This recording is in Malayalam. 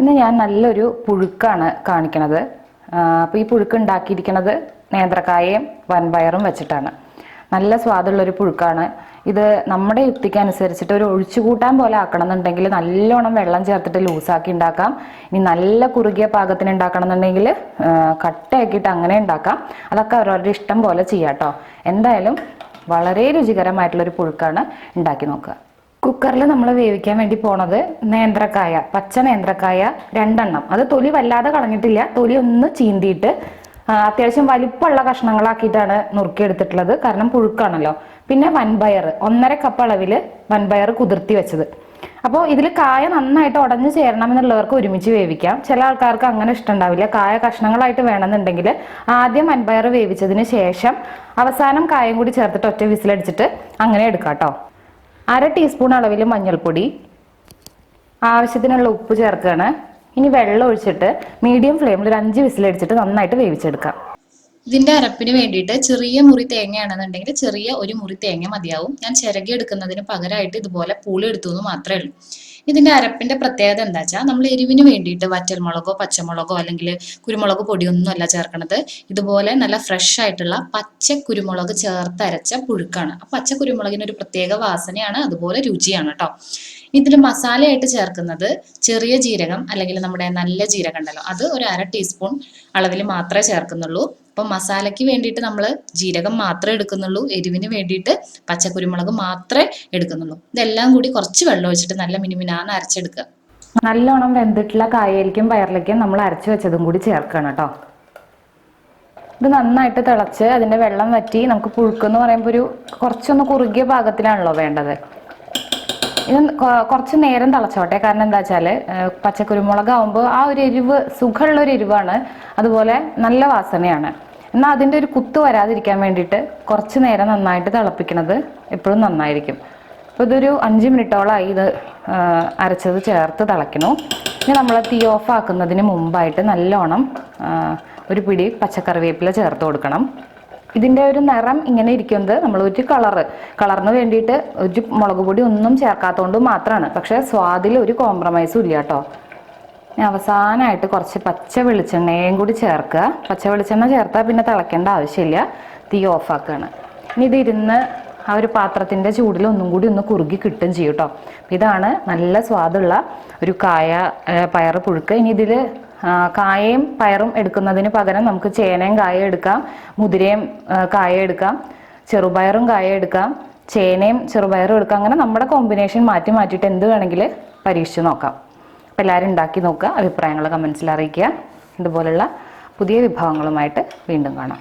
ഇന്ന് ഞാൻ നല്ലൊരു പുഴുക്കാണ് കാണിക്കണത്. അപ്പോൾ ഈ പുഴുക്ക് ഉണ്ടാക്കിയിരിക്കുന്നത് നേന്ത്രക്കായയും വൻപയറും വെച്ചിട്ടാണ്. നല്ല സ്വാദുള്ളൊരു പുഴുക്കാണ്. ഇത് നമ്മുടെ യുക്തിക്ക് അനുസരിച്ചിട്ട് ഒരു ഒഴിച്ചുകൂട്ടാൻ പോലെ ആക്കണം എന്നുണ്ടെങ്കിൽ നല്ലോണം വെള്ളം ചേർത്തിട്ട് ലൂസാക്കി ഉണ്ടാക്കാം. ഇനി നല്ല കുറുകിയ പാകത്തിന് ഉണ്ടാക്കണം എന്നുണ്ടെങ്കിൽ കട്ടയാക്കിയിട്ട് അങ്ങനെ ഉണ്ടാക്കാം. അതൊക്കെ അവരവരുടെ ഇഷ്ടം പോലെ ചെയ്യാം കേട്ടോ എന്തായാലും വളരെ രുചികരമായിട്ടുള്ളൊരു പുഴുക്കാണ് ഉണ്ടാക്കി നോക്കുക. കുക്കറിൽ നമ്മൾ വേവിക്കാൻ വേണ്ടി പോണത് നേന്ത്രക്കായ പച്ച നേന്ത്രക്കായ രണ്ടെണ്ണം. അത് തൊലി വല്ലാതെ കളഞ്ഞിട്ടില്ല. തൊലി ഒന്ന് ചീന്തിയിട്ട് അത്യാവശ്യം വലിപ്പമുള്ള കഷ്ണങ്ങളാക്കിയിട്ടാണ് നുറുക്കിയെടുത്തിട്ടുള്ളത് കാരണം പുഴുക്കാണല്ലോ. പിന്നെ വൻപയർ ഒന്നര കപ്പ് അളവിൽ വൻപയർ കുതിർത്തി വെച്ചത്. അപ്പോൾ ഇതിൽ കായ നന്നായിട്ട് ഉടഞ്ഞു ചേരണം എന്നുള്ളവർക്ക് ഒരുമിച്ച് വേവിക്കാം. ചില ആൾക്കാർക്ക് അങ്ങനെ ഇഷ്ടമുണ്ടാവില്ല. കായ കഷ്ണങ്ങളായിട്ട് വേണമെന്നുണ്ടെങ്കിൽ ആദ്യം വൻപയർ വേവിച്ചതിന് ശേഷം അവസാനം കായം കൂടി ചേർത്തിട്ട് ഒറ്റ വിസിലടിച്ചിട്ട് അങ്ങനെ എടുക്കാം കേട്ടോ അര ടീസ്പൂൺ അളവിൽ മഞ്ഞൾപ്പൊടി. ആവശ്യത്തിനുള്ള ഉപ്പ് ചേർക്കുകയാണ്. ഇനി വെള്ളം ഒഴിച്ചിട്ട് മീഡിയം ഫ്ലെയിമിൽ ഒരു അഞ്ച് വിസിലടിച്ചിട്ട് നന്നായിട്ട് വേവിച്ചെടുക്കാം. ഇതിന്റെ അരപ്പിന് വേണ്ടിയിട്ട് ചെറിയ മുറി തേങ്ങയാണെന്നുണ്ടെങ്കിൽ ചെറിയ ഒരു മുറി തേങ്ങ മതിയാവും. ഞാൻ ചിരകി എടുക്കുന്നതിന് പകരമായിട്ട് ഇതുപോലെ പൂളി എടുത്തു എന്ന് മാത്രമേ ഉള്ളൂ. ഇതിന്റെ അരപ്പിന്റെ പ്രത്യേകത എന്താ വെച്ചാൽ നമ്മൾ എരിവിന് വേണ്ടിയിട്ട് വറ്റൽമുളകോ പച്ചമുളകോ അല്ലെങ്കിൽ കുരുമുളക് പൊടിയൊന്നും അല്ല ചേർക്കണത്. ഇതുപോലെ നല്ല ഫ്രഷ് ആയിട്ടുള്ള പച്ച കുരുമുളക് ചേർത്ത് അരച്ച പുഴുക്കാണ്. പച്ച കുരുമുളകിന് ഒരു പ്രത്യേക വാസനയാണ് അതുപോലെ രുചിയാണ് കേട്ടോ ഇതിൽ മസാലയായിട്ട് ചേർക്കുന്നത് ചെറിയ ജീരകം അല്ലെങ്കിൽ നമ്മുടെ നല്ല ജീരകം ഉണ്ടല്ലോ അത് ഒരു അര ടീസ്പൂൺ അളവിൽ മാത്രമേ ചേർക്കുന്നുള്ളൂ. അപ്പം മസാലയ്ക്ക് വേണ്ടിയിട്ട് നമ്മൾ ജീരകം മാത്രമേ എടുക്കുന്നുള്ളൂ എരിവിന് വേണ്ടിയിട്ട് പച്ചക്കുരുമുളക് മാത്രമേ എടുക്കുന്നുള്ളൂ. ഇതെല്ലാം കൂടി കുറച്ച് വെള്ളം വെച്ചിട്ട് നല്ല മിനിമിനാന്ന് അരച്ചെടുക്കുക. നല്ലോണം വെന്തിട്ടുള്ള കായലിക്കും പയറിലേക്കും നമ്മൾ അരച്ചു വെച്ചതും കൂടി ചേർക്കണം കേട്ടോ. ഇത് നന്നായിട്ട് തിളച്ച് അതിന്റെ വെള്ളം വറ്റി നമുക്ക് പുഴുക്കെന്ന് പറയുമ്പോൾ ഒരു കുറച്ചൊന്ന് കുറുകിയ ഭാഗത്തിലാണല്ലോ വേണ്ടത്. ഇത് കുറച്ച് നേരം തിളച്ചോട്ടെ. കാരണം എന്താ വെച്ചാൽ പച്ചക്കുരുമുളക് ആവുമ്പോൾ ആ ഒരു എരിവ് സുഖമുള്ള ഒരു എരിവാണ്. അതുപോലെ നല്ല വാസനയാണ്. എന്നാൽ അതിന്റെ ഒരു കുത്ത് വരാതിരിക്കാൻ വേണ്ടിയിട്ട് കുറച്ച് നേരം നന്നായിട്ട് തിളപ്പിക്കണത് എപ്പോഴും നന്നായിരിക്കും. അപ്പോൾ ഇതൊരു അഞ്ച് മിനിറ്റോളമായി ഇത് അരച്ചത് ചേർത്ത് തിളയ്ക്കണു. ഇനി നമ്മൾ തീ ഓഫ് ആക്കുന്നതിന് മുമ്പായിട്ട് നല്ലോണം ഒരു പിടി പച്ചക്കറിവേപ്പില ചേർത്ത് കൊടുക്കണം. ഇതിന്റെ ഒരു നിറം ഇങ്ങനെ ഇരിക്കുന്നത് നമ്മൾ ഒരു കളറ്. കളറിന് വേണ്ടിയിട്ട് ഒരു മുളക് പൊടി ഒന്നും ചേർക്കാത്തതുകൊണ്ട് മാത്രമാണ് പക്ഷെ സ്വാദിൽ ഒരു കോംപ്രമൈസും ഇല്ല കേട്ടോ. അവസാനമായിട്ട് കുറച്ച് പച്ച വെളിച്ചെണ്ണയും കൂടി ചേർക്കുക. പച്ച വെളിച്ചെണ്ണ ചേർത്താൽ പിന്നെ തിളയ്ക്കേണ്ട ആവശ്യമില്ല. തീ ഓഫാക്കുകയാണ് ഇനി ഇതിരുന്ന് ആ ഒരു പാത്രത്തിന്റെ ചൂടിൽ ഒന്നും കൂടി ഒന്ന് കുറുകി കിട്ടും ചെയ്യും കേട്ടോ ഇതാണ് നല്ല സ്വാദുള്ള ഒരു കായ പയർ പുഴുക്ക്. ഇനി ഇതിൽ കായയും പയറും എടുക്കുന്നതിന് പകരം നമുക്ക് ചേനയും കായ എടുക്കാം മുതിരയും കായ എടുക്കാം ചെറുപയറും കായ എടുക്കാം ചേനയും ചെറുപയറും എടുക്കാം. അങ്ങനെ നമ്മുടെ കോമ്പിനേഷൻ മാറ്റി മാറ്റിയിട്ട് എന്ത് വേണമെങ്കിൽ പരീക്ഷിച്ച് നോക്കാം. അപ്പോൾ എല്ലാവരും ഉണ്ടാക്കി നോക്കുക അഭിപ്രായങ്ങൾ കമൻസിൽ അറിയിക്കുക. ഇതുപോലുള്ള പുതിയ വിഭവങ്ങളുമായിട്ട് വീണ്ടും കാണാം.